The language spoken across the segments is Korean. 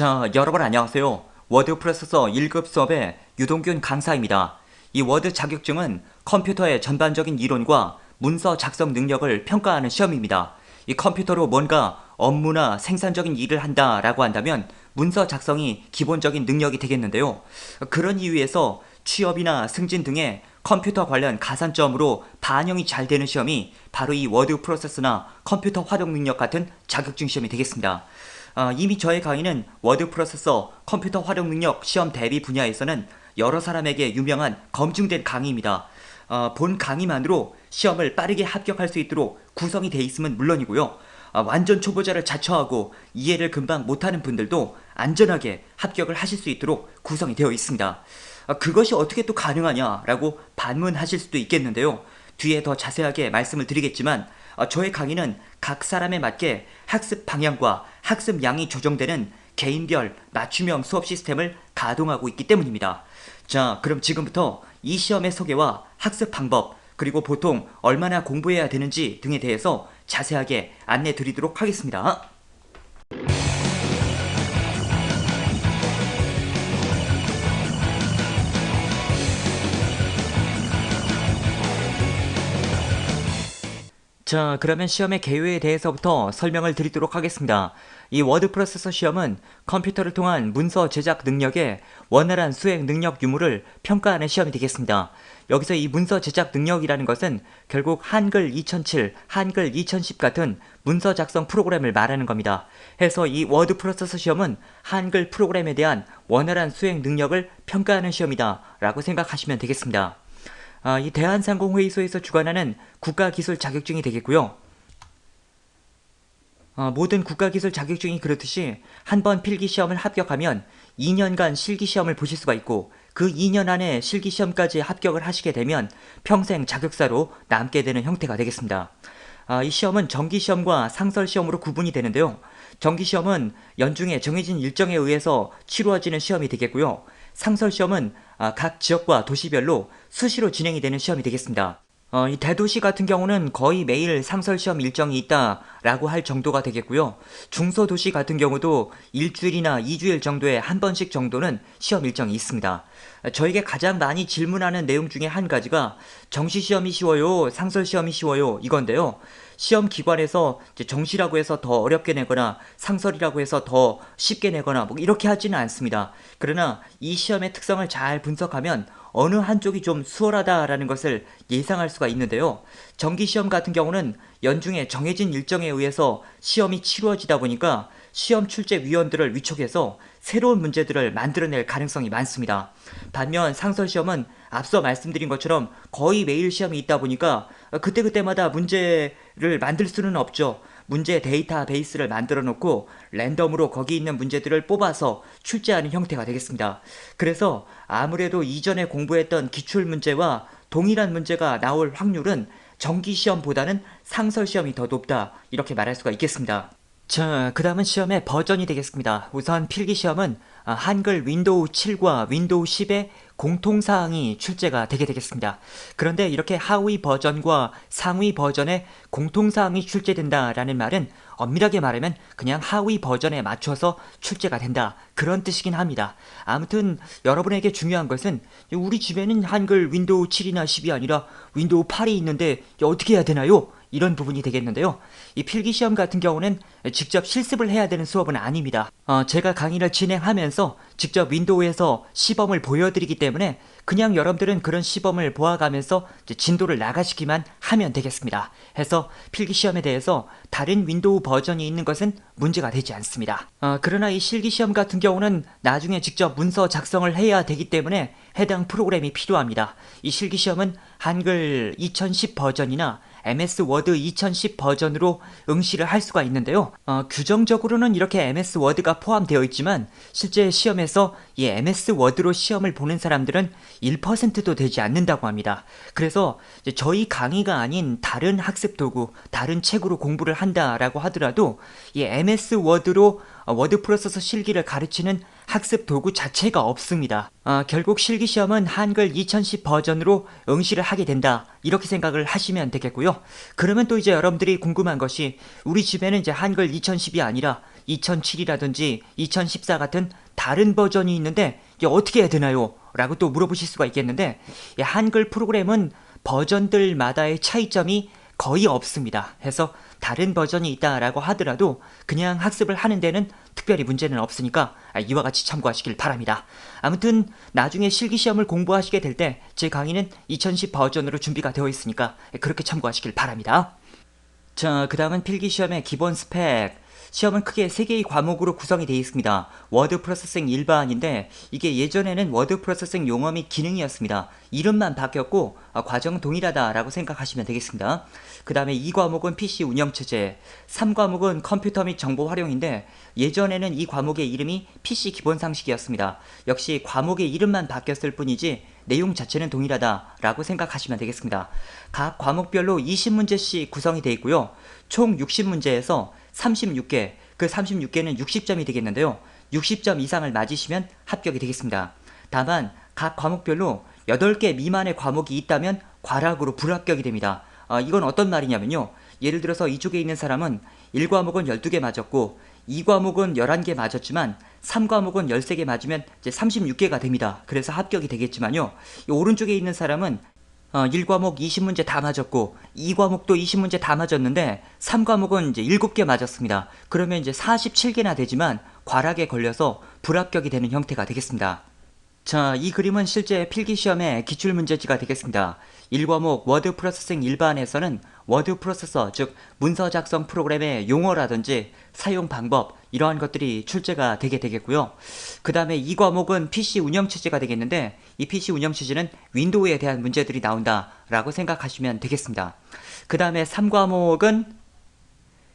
자, 여러분 안녕하세요. 워드 프로세서 1급 수업의 유동균 강사입니다. 이 워드 자격증은 컴퓨터의 전반적인 이론과 문서 작성 능력을 평가하는 시험입니다. 이 컴퓨터로 뭔가 업무나 생산적인 일을 한다 라고 한다면 문서 작성이 기본적인 능력이 되겠는데요. 그런 이유에서 취업이나 승진 등의 컴퓨터 관련 가산점으로 반영이 잘 되는 시험이 바로 이 워드 프로세스나 컴퓨터 활용 능력 같은 자격증 시험이 되겠습니다. 아, 이미 저의 강의는 워드 프로세서 컴퓨터 활용 능력 시험 대비 분야에서는 여러 사람에게 유명한 검증된 강의입니다. 아, 본 강의만으로 시험을 빠르게 합격할 수 있도록 구성이 돼 있으면 물론이고요. 아, 완전 초보자를 자처하고 이해를 금방 못하는 분들도 안전하게 합격을 하실 수 있도록 구성이 되어 있습니다. 아, 그것이 어떻게 또 가능하냐라고 반문하실 수도 있겠는데요. 뒤에 더 자세하게 말씀을 드리겠지만 아, 저의 강의는 각 사람에 맞게 학습 방향과 학습 양이 조정되는 개인별 맞춤형 수업 시스템을 가동하고 있기 때문입니다. 자, 그럼 지금부터 이 시험의 소개와 학습 방법, 그리고 보통 얼마나 공부해야 되는지 등에 대해서 자세하게 안내 드리도록 하겠습니다. 자, 그러면 시험의 개요에 대해서부터 설명을 드리도록 하겠습니다. 이 워드 프로세서 시험은 컴퓨터를 통한 문서 제작 능력의 원활한 수행 능력 유무를 평가하는 시험이 되겠습니다. 여기서 이 문서 제작 능력이라는 것은 결국 한글 2007, 한글 2010 같은 문서 작성 프로그램을 말하는 겁니다. 해서 이 워드 프로세서 시험은 한글 프로그램에 대한 원활한 수행 능력을 평가하는 시험이다 라고 생각하시면 되겠습니다. 아, 이 대한상공회의소에서 주관하는 국가기술 자격증이 되겠고요. 어, 모든 국가기술 자격증이 그렇듯이 한 번 필기시험을 합격하면 2년간 실기시험을 보실 수가 있고 그 2년 안에 실기시험까지 합격을 하시게 되면 평생 자격사로 남게 되는 형태가 되겠습니다. 아, 이 시험은 정기시험과 상설시험으로 구분이 되는데요. 정기시험은 연중에 정해진 일정에 의해서 치루어지는 시험이 되겠고요. 상설시험은 아, 각 지역과 도시별로 수시로 진행이 되는 시험이 되겠습니다. 어, 이 대도시 같은 경우는 거의 매일 상설시험 일정이 있다라고 할 정도가 되겠고요. 중소도시 같은 경우도 일주일이나 이주일 정도에 한 번씩 정도는 시험 일정이 있습니다. 저에게 가장 많이 질문하는 내용 중에 한 가지가 정시시험이 쉬워요, 상설시험이 쉬워요 이건데요. 시험 기관에서 정시라고 해서 더 어렵게 내거나 상설이라고 해서 더 쉽게 내거나 뭐 이렇게 하지는 않습니다. 그러나 이 시험의 특성을 잘 분석하면 어느 한쪽이 좀 수월하다라는 것을 예상할 수가 있는데요. 정기 시험 같은 경우는 연중에 정해진 일정에 의해서 시험이 치루어지다 보니까 시험 출제 위원들을 위촉해서 새로운 문제들을 만들어낼 가능성이 많습니다. 반면 상설 시험은 앞서 말씀드린 것처럼 거의 매일 시험이 있다 보니까 그때그때마다 문제를 만들 수는 없죠. 문제 데이터베이스를 만들어 놓고 랜덤으로 거기 있는 문제들을 뽑아서 출제하는 형태가 되겠습니다. 그래서 아무래도 이전에 공부했던 기출 문제와 동일한 문제가 나올 확률은 정기 시험보다는 상설 시험이 더 높다 이렇게 말할 수가 있겠습니다. 자, 그 다음은 시험의 버전이 되겠습니다. 우선 필기 시험은 아, 한글 윈도우 7과 윈도우 10의 공통사항이 출제가 되게 되겠습니다. 그런데 이렇게 하위 버전과 상위 버전의 공통사항이 출제된다라는 말은 엄밀하게 말하면 그냥 하위 버전에 맞춰서 출제가 된다. 그런 뜻이긴 합니다. 아무튼 여러분에게 중요한 것은 우리 집에는 한글 윈도우 7이나 10이 아니라 윈도우 8이 있는데 어떻게 해야 되나요? 이런 부분이 되겠는데요. 이 필기시험 같은 경우는 직접 실습을 해야 되는 수업은 아닙니다. 어, 제가 강의를 진행하면서 직접 윈도우에서 시범을 보여드리기 때문에 그냥 여러분들은 그런 시범을 보아가면서 진도를 나가시기만 하면 되겠습니다. 해서 필기 시험에 대해서 다른 윈도우 버전이 있는 것은 문제가 되지 않습니다. 어, 그러나 이 실기 시험 같은 경우는 나중에 직접 문서 작성을 해야 되기 때문에 해당 프로그램이 필요합니다. 이 실기 시험은 한글 2010 버전이나 MS 워드 2010 버전으로 응시를 할 수가 있는데요. 어, 규정적으로는 이렇게 MS 워드가 포함되어 있지만 실제 시험에 서 이 MS 워드로 시험을 보는 사람들은 1%도 되지 않는다고 합니다. 그래서 저희 강의가 아닌 다른 학습 도구, 다른 책으로 공부를 한다라고 하더라도 이 MS 워드로 워드 프로세서 실기를 가르치는 학습 도구 자체가 없습니다. 아, 결국 실기 시험은 한글 2010 버전으로 응시를 하게 된다. 이렇게 생각을 하시면 되겠고요. 그러면 또 이제 여러분들이 궁금한 것이 우리 집에는 이제 한글 2010이 아니라 2007이라든지 2014 같은 다른 버전이 있는데 이게 어떻게 해야 되나요? 라고 또 물어보실 수가 있겠는데 이 한글 프로그램은 버전들마다의 차이점이 거의 없습니다. 해서 다른 버전이 있다라고 하더라도 그냥 학습을 하는 데는 특별히 문제는 없으니까 이와 같이 참고하시길 바랍니다. 아무튼 나중에 실기시험을 공부하시게 될 때 제 강의는 2010 버전으로 준비가 되어 있으니까 그렇게 참고하시길 바랍니다. 자, 그 다음은 필기시험의 기본 스펙. 시험은 크게 3개의 과목으로 구성이 되어 있습니다. 워드 프로세싱 일반인데 이게 예전에는 워드 프로세싱 용어 및 기능이었습니다. 이름만 바뀌었고 어, 과정 동일하다라고 생각하시면 되겠습니다. 그 다음에 2과목은 PC 운영체제, 3과목은 컴퓨터 및 정보 활용인데 예전에는 이 과목의 이름이 PC 기본 상식이었습니다. 역시 과목의 이름만 바뀌었을 뿐이지 내용 자체는 동일하다라고 생각하시면 되겠습니다. 각 과목별로 20문제씩 구성이 되어 있고요. 총 60문제에서 36개, 그 36개는 60점이 되겠는데요. 60점 이상을 맞으시면 합격이 되겠습니다. 다만 각 과목별로 8개 미만의 과목이 있다면 과락으로 불합격이 됩니다. 아, 이건 어떤 말이냐면요. 예를 들어서 이쪽에 있는 사람은 1과목은 12개 맞았고 2과목은 11개 맞았지만 3과목은 13개 맞으면 이제 36개가 됩니다. 그래서 합격이 되겠지만요. 오른쪽에 있는 사람은 어, 1과목 20문제 다 맞았고 2과목도 20문제 다 맞았는데 3과목은 이제 7개 맞았습니다. 그러면 이제 47개나 되지만 과락에 걸려서 불합격이 되는 형태가 되겠습니다. 자, 이 그림은 실제 필기시험의 기출문제지가 되겠습니다. 1과목 워드 프로세싱 일반에서는 워드 프로세서, 즉 문서 작성 프로그램의 용어라든지 사용 방법 이러한 것들이 출제가 되게 되겠고요. 그 다음에 2과목은 PC 운영체제가 되겠는데 이 PC 운영체제는 윈도우에 대한 문제들이 나온다라고 생각하시면 되겠습니다. 그 다음에 3과목은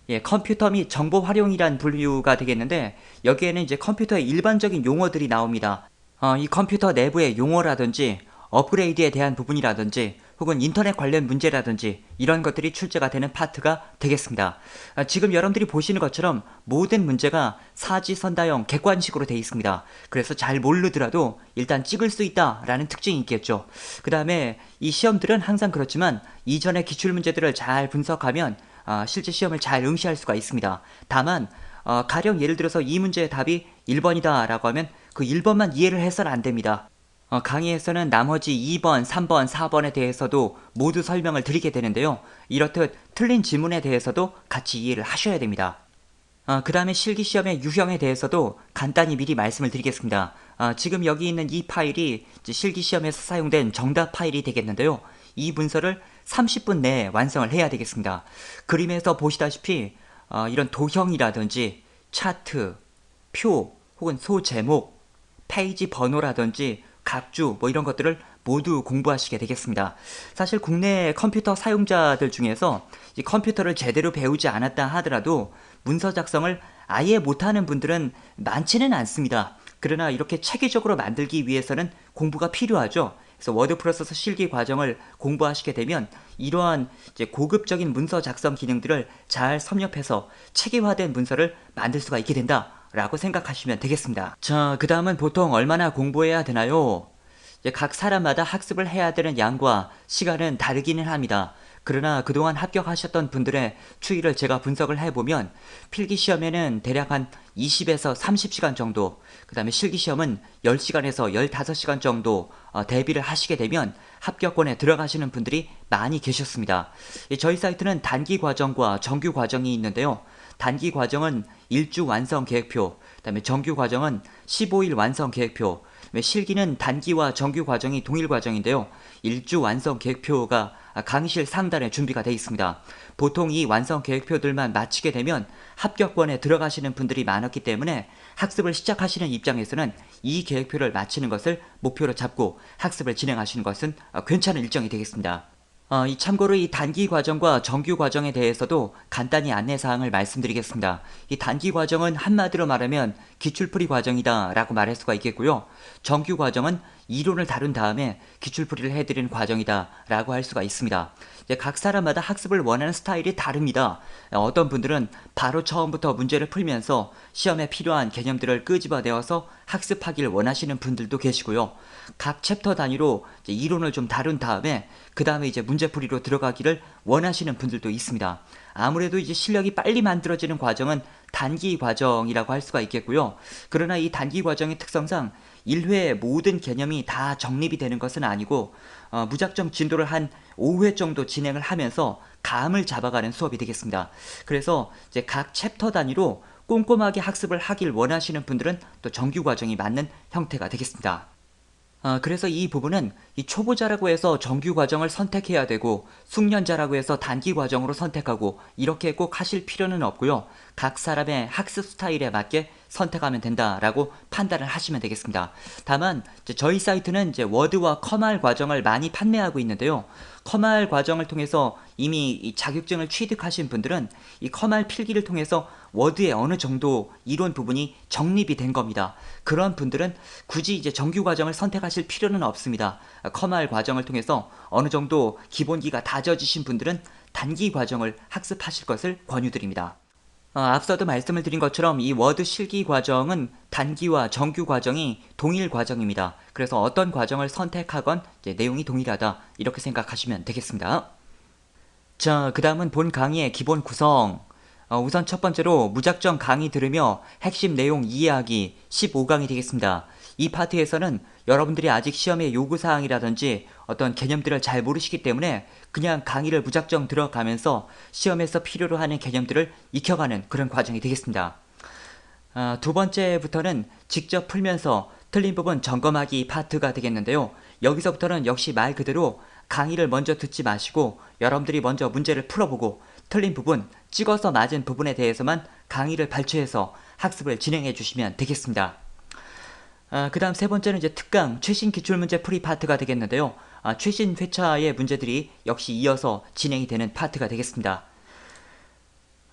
예, 컴퓨터 및 정보 활용이란 분류가 되겠는데 여기에는 이제 컴퓨터의 일반적인 용어들이 나옵니다. 어, 이 컴퓨터 내부의 용어라든지 업그레이드에 대한 부분이라든지 혹은 인터넷 관련 문제라든지 이런 것들이 출제가 되는 파트가 되겠습니다. 아, 지금 여러분들이 보시는 것처럼 모든 문제가 사지선다형 객관식으로 되어 있습니다. 그래서 잘 모르더라도 일단 찍을 수 있다라는 특징이 있겠죠. 그 다음에 이 시험들은 항상 그렇지만 이전의 기출문제들을 잘 분석하면 아, 실제 시험을 잘 응시할 수가 있습니다. 다만 어, 가령 예를 들어서 이 문제의 답이 1번이다 라고 하면 그 1번만 이해를 해서는 안 됩니다. 어, 강의에서는 나머지 2번, 3번, 4번에 대해서도 모두 설명을 드리게 되는데요. 이렇듯 틀린 지문에 대해서도 같이 이해를 하셔야 됩니다. 어, 그 다음에 실기시험의 유형에 대해서도 간단히 미리 말씀을 드리겠습니다. 어, 지금 여기 있는 이 파일이 실기시험에서 사용된 정답 파일이 되겠는데요. 이 문서를 30분 내에 완성을 해야 되겠습니다. 그림에서 보시다시피 어, 이런 도형이라든지 차트, 표 혹은 소제목, 페이지 번호라든지 각주 뭐 이런 것들을 모두 공부하시게 되겠습니다. 사실 국내 컴퓨터 사용자들 중에서 이 컴퓨터를 제대로 배우지 않았다 하더라도 문서 작성을 아예 못하는 분들은 많지는 않습니다. 그러나 이렇게 체계적으로 만들기 위해서는 공부가 필요하죠. 그래서 워드 프로세서 실기 과정을 공부하시게 되면 이러한 고급적인 문서 작성 기능들을 잘 섭렵해서 체계화된 문서를 만들 수가 있게 된다. 라고 생각하시면 되겠습니다. 자, 그 다음은 보통 얼마나 공부해야 되나요? 각 사람마다 학습을 해야 되는 양과 시간은 다르기는 합니다. 그러나 그동안 합격하셨던 분들의 추이를 제가 분석을 해보면 필기시험에는 대략 한 20에서 30시간 정도, 그 다음에 실기시험은 10시간에서 15시간 정도 어, 대비를 하시게 되면 합격권에 들어가시는 분들이 많이 계셨습니다. 저희 사이트는 단기 과정과 정규 과정이 있는데요. 단기 과정은 일주 완성 계획표, 그 다음에 정규 과정은 15일 완성 계획표, 실기는 단기와 정규 과정이 동일 과정인데요. 일주 완성 계획표가 강의실 상단에 준비가 되어 있습니다. 보통 이 완성 계획표들만 마치게 되면 합격권에 들어가시는 분들이 많았기 때문에 학습을 시작하시는 입장에서는 이 계획표를 마치는 것을 목표로 잡고 학습을 진행하시는 것은 괜찮은 일정이 되겠습니다. 어, 이 참고로 이 단기 과정과 정규 과정에 대해서도 간단히 안내 사항을 말씀드리겠습니다. 이 단기 과정은 한마디로 말하면 기출풀이 과정이다 라고 말할 수가 있겠고요. 정규 과정은 이론을 다룬 다음에 기출풀이를 해드리는 과정이다라고 할 수가 있습니다. 이제 각 사람마다 학습을 원하는 스타일이 다릅니다. 어떤 분들은 바로 처음부터 문제를 풀면서 시험에 필요한 개념들을 끄집어내어서 학습하길 원하시는 분들도 계시고요. 각 챕터 단위로 이론을 좀 다룬 다음에 그 다음에 이제 문제풀이로 들어가기를 원하시는 분들도 있습니다. 아무래도 이제 실력이 빨리 만들어지는 과정은 단기 과정이라고 할 수가 있겠고요. 그러나 이 단기 과정의 특성상 1회에 모든 개념이 다 정립이 되는 것은 아니고 어, 무작정 진도를 한 5회 정도 진행을 하면서 감을 잡아가는 수업이 되겠습니다. 그래서 이제 각 챕터 단위로 꼼꼼하게 학습을 하길 원하시는 분들은 또 정규 과정이 맞는 형태가 되겠습니다. 어, 그래서 이 부분은 이 초보자라고 해서 정규 과정을 선택해야 되고 숙련자라고 해서 단기 과정으로 선택하고 이렇게 꼭 하실 필요는 없고요. 각 사람의 학습 스타일에 맞게 선택하면 된다라고 판단을 하시면 되겠습니다. 다만 저희 사이트는 이제 워드와 커말 과정을 많이 판매하고 있는데요. 커말 과정을 통해서 이미 자격증을 취득하신 분들은 이 커말 필기를 통해서 워드에 어느 정도 이론 부분이 정립이 된 겁니다. 그런 분들은 굳이 이제 정규 과정을 선택하실 필요는 없습니다. 커말 과정을 통해서 어느 정도 기본기가 다져지신 분들은 단기 과정을 학습하실 것을 권유드립니다. 어, 앞서도 말씀을 드린 것처럼 이 워드 실기 과정은 단기와 정규 과정이 동일 과정입니다. 그래서 어떤 과정을 선택하건 내용이 동일하다 이렇게 생각하시면 되겠습니다. 자, 그 다음은 본 강의의 기본 구성. 어, 우선 첫 번째로 무작정 강의 들으며 핵심 내용 이해하기 15강이 되겠습니다. 이 파트에서는 여러분들이 아직 시험의 요구사항이라든지 어떤 개념들을 잘 모르시기 때문에 그냥 강의를 무작정 들어가면서 시험에서 필요로 하는 개념들을 익혀가는 그런 과정이 되겠습니다. 아, 두 번째부터는 직접 풀면서 틀린 부분 점검하기 파트가 되겠는데요. 여기서부터는 역시 말 그대로 강의를 먼저 듣지 마시고 여러분들이 먼저 문제를 풀어보고 틀린 부분, 찍어서 맞은 부분에 대해서만 강의를 발췌해서 학습을 진행해 주시면 되겠습니다. 아, 그 다음 세 번째는 이제 특강 최신 기출문제 풀이 파트가 되겠는데요. 아, 최신 회차의 문제들이 역시 이어서 진행이 되는 파트가 되겠습니다.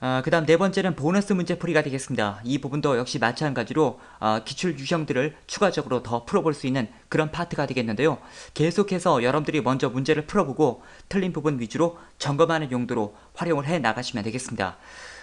아, 그 다음 네 번째는 보너스 문제 풀이가 되겠습니다. 이 부분도 역시 마찬가지로 아, 기출 유형들을 추가적으로 더 풀어볼 수 있는 그런 파트가 되겠는데요. 계속해서 여러분들이 먼저 문제를 풀어보고 틀린 부분 위주로 점검하는 용도로 활용을 해 나가시면 되겠습니다.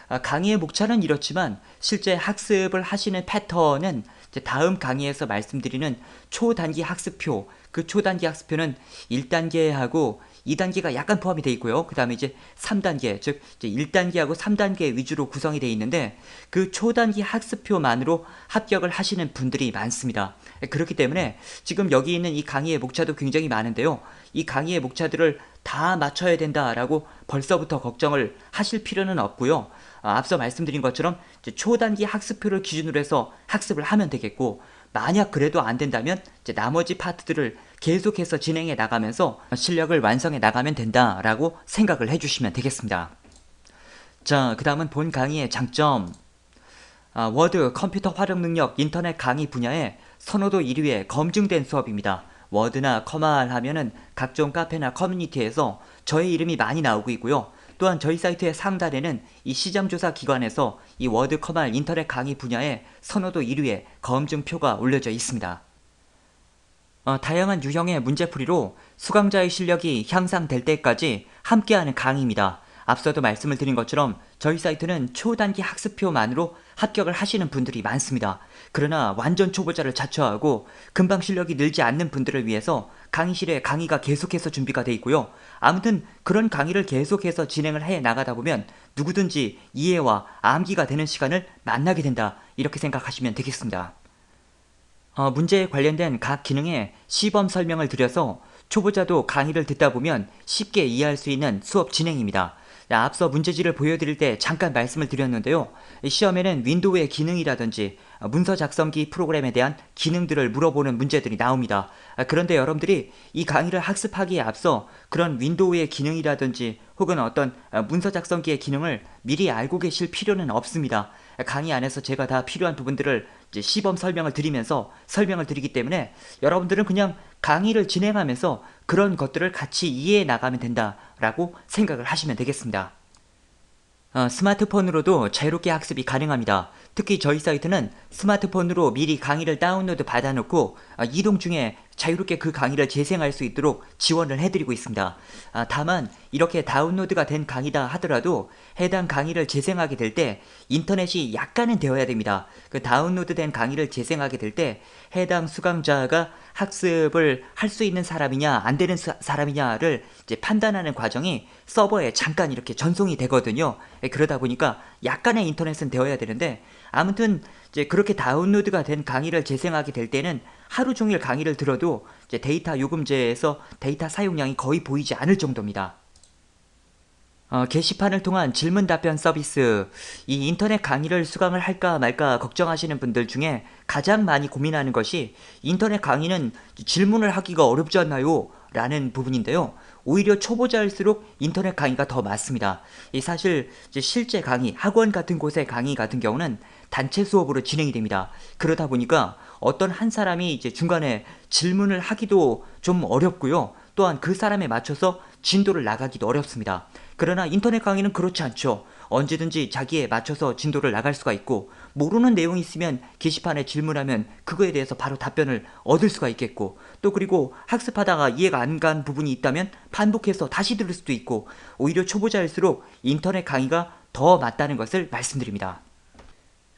아, 강의의 목차는 이렇지만 실제 학습을 하시는 패턴은 다음 강의에서 말씀드리는 초단기 학습표, 그 초단기 학습표는 1단계하고 2단계가 약간 포함이 되어 있고요. 그 다음에 이제 3단계, 즉 이제 1단계하고 3단계 위주로 구성이 되어 있는데 그 초단기 학습표만으로 합격을 하시는 분들이 많습니다. 그렇기 때문에 지금 여기 있는 이 강의의 목차도 굉장히 많은데요. 이 강의의 목차들을 다 맞춰야 된다라고 벌써부터 걱정을 하실 필요는 없고요. 아, 앞서 말씀드린 것처럼 초단기 학습표를 기준으로 해서 학습을 하면 되겠고 만약 그래도 안 된다면 나머지 파트들을 계속해서 진행해 나가면서 실력을 완성해 나가면 된다라고 생각을 해주시면 되겠습니다. 자, 그 다음은 본 강의의 장점. 아, 워드, 컴퓨터 활용 능력, 인터넷 강의 분야에 선호도 1위에 검증된 수업입니다. 워드나 커말 하면은 각종 카페나 커뮤니티에서 저의 이름이 많이 나오고 있고요. 또한 저희 사이트의 상단에는 이 시장조사 기관에서 이 워드 커말 인터넷 강의 분야에 선호도 1위에 검증표가 올려져 있습니다. 어, 다양한 유형의 문제풀이로 수강자의 실력이 향상될 때까지 함께하는 강의입니다. 앞서도 말씀을 드린 것처럼 저희 사이트는 초단기 학습표만으로 합격을 하시는 분들이 많습니다. 그러나 완전 초보자를 자처하고 금방 실력이 늘지 않는 분들을 위해서 강의실에 강의가 계속해서 준비가 돼 있고요. 아무튼 그런 강의를 계속해서 진행을 해 나가다 보면 누구든지 이해와 암기가 되는 시간을 만나게 된다. 이렇게 생각하시면 되겠습니다. 어, 문제에 관련된 각 기능의 시범 설명을 드려서 초보자도 강의를 듣다 보면 쉽게 이해할 수 있는 수업 진행입니다. 앞서 문제지를 보여드릴 때 잠깐 말씀을 드렸는데요. 시험에는 윈도우의 기능이라든지 문서 작성기 프로그램에 대한 기능들을 물어보는 문제들이 나옵니다. 그런데 여러분들이 이 강의를 학습하기에 앞서 그런 윈도우의 기능이라든지 혹은 어떤 문서 작성기의 기능을 미리 알고 계실 필요는 없습니다. 강의 안에서 제가 다 필요한 부분들을 시범 설명을 드리면서 설명을 드리기 때문에 여러분들은 그냥 강의를 진행하면서 그런 것들을 같이 이해해 나가면 된다라고 생각을 하시면 되겠습니다. 어, 스마트폰으로도 자유롭게 학습이 가능합니다. 특히 저희 사이트는 스마트폰으로 미리 강의를 다운로드 받아놓고 어, 이동 중에 자유롭게 그 강의를 재생할 수 있도록 지원을 해드리고 있습니다. 아, 다만 이렇게 다운로드가 된 강의다 하더라도 해당 강의를 재생하게 될 때 인터넷이 약간은 되어야 됩니다. 그 다운로드된 강의를 재생하게 될 때 해당 수강자가 학습을 할 수 있는 사람이냐 안 되는 사, 사람이냐를 이제 판단하는 과정이 서버에 잠깐 이렇게 전송이 되거든요. 예, 그러다 보니까 약간의 인터넷은 되어야 되는데 아무튼 이제 그렇게 다운로드가 된 강의를 재생하게 될 때는 하루 종일 강의를 들어도 이제 데이터 요금제에서 데이터 사용량이 거의 보이지 않을 정도입니다. 어, 게시판을 통한 질문 답변 서비스, 이 인터넷 강의를 수강을 할까 말까 걱정하시는 분들 중에 가장 많이 고민하는 것이 인터넷 강의는 질문을 하기가 어렵지 않나요? 라는 부분인데요. 오히려 초보자일수록 인터넷 강의가 더 맞습니다. 이 사실 실제 강의, 학원 같은 곳의 강의 같은 경우는 단체 수업으로 진행이 됩니다. 그러다 보니까 어떤 한 사람이 이제 중간에 질문을 하기도 좀 어렵고요. 또한 그 사람에 맞춰서 진도를 나가기도 어렵습니다. 그러나 인터넷 강의는 그렇지 않죠. 언제든지 자기에 맞춰서 진도를 나갈 수가 있고 모르는 내용이 있으면 게시판에 질문하면 그거에 대해서 바로 답변을 얻을 수가 있겠고 또 그리고 학습하다가 이해가 안 간 부분이 있다면 반복해서 다시 들을 수도 있고 오히려 초보자일수록 인터넷 강의가 더 맞다는 것을 말씀드립니다.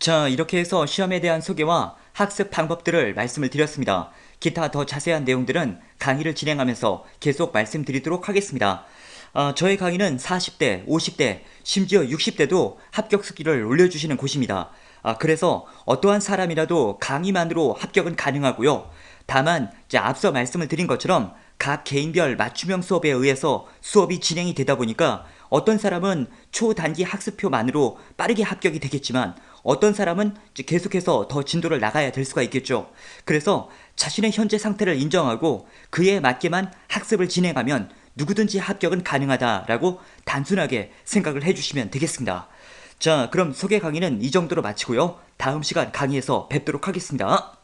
자, 이렇게 해서 시험에 대한 소개와 학습 방법들을 말씀을 드렸습니다. 기타 더 자세한 내용들은 강의를 진행하면서 계속 말씀드리도록 하겠습니다. 어, 저의 강의는 40대, 50대, 심지어 60대도 합격 수기를 올려주시는 곳입니다. 아, 그래서 어떠한 사람이라도 강의만으로 합격은 가능하고요. 다만 이제 앞서 말씀을 드린 것처럼 각 개인별 맞춤형 수업에 의해서 수업이 진행이 되다 보니까 어떤 사람은 초단기 학습표만으로 빠르게 합격이 되겠지만 어떤 사람은 계속해서 더 진도를 나가야 될 수가 있겠죠. 그래서 자신의 현재 상태를 인정하고 그에 맞게만 학습을 진행하면 누구든지 합격은 가능하다라고 단순하게 생각을 해주시면 되겠습니다. 자, 그럼 소개 강의는 이 정도로 마치고요. 다음 시간 강의에서 뵙도록 하겠습니다.